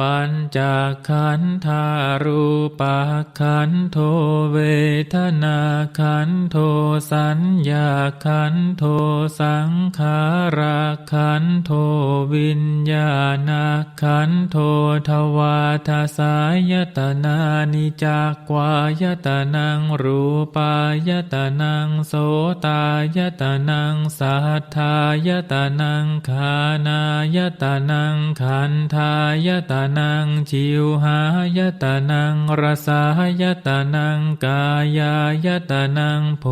ปัญจขันธารูปขันโทเวทนาขันโทสัญญาขันโทสังขาราขันโทวิญญาณขันโททวาทสายตนานิจากวายตนังรูปายตนังโสตายตนังสัทธายตนังขานายตนังขันธายตนังจิวหายตานังรสายตานังกายายตนังโพ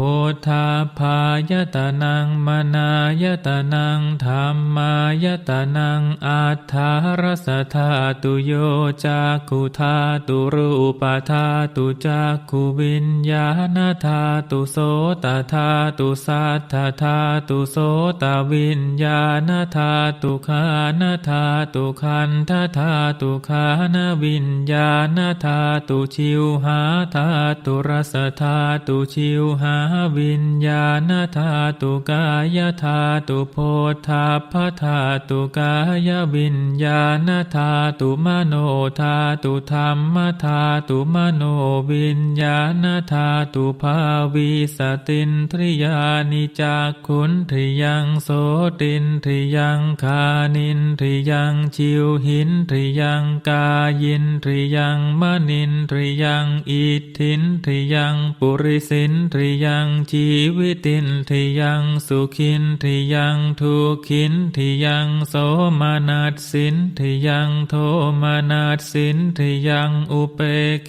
ธาพายตานังมนายตานังธรรมายตานังอาทารสธาตุโยจากุธาตุรูปธาตุจากขุวิญญาณธาตุโสตธาตุสัทธธาตุโสตวิญญาณธาตุขานธาตุขันธธาตุุขานวิญญาณธาตุชิวหาธาตุรสธาตุชิวหาวิญญาณธาตุกายธาตุโพธาพธาตุกายวิญญาณธาตุมโนธาตุธรรมธาตุมโนวิญญาณธาตุภาวีสตินทริยานิจากขุนทริยังโสตินทริยังคานินทริยังชิวหินทริยังังกายินทริยังมนินทริยังอิทธินทริยังปุริสินทริยังชีวิตินทริยังสุขินทริยังทุกขินทริยังโสมนัสสินทริยังโทมานัสสินทริยังอุเป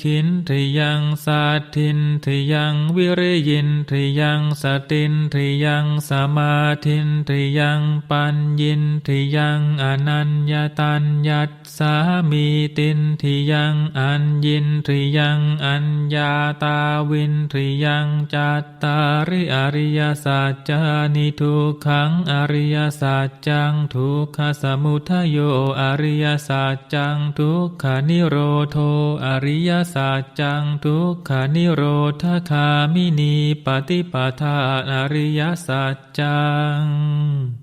ขินทริยังสัตทินทริยังวิริยินทริยังสตินทริยังสมาธินทริยังปัญญินทริยังอนัญญตัญญัตสามีตินทริยังอัญญินทริยังอัญญาตาวินทริยังจัตตาริอริยสัจจานิทุกขังอริยสัจจังทุกขสมุทโยอริยสัจจังทุกขานิโรโทอริยสัจจังทุกขานิโรธคามินีปฏิปทาอริยสัจจัง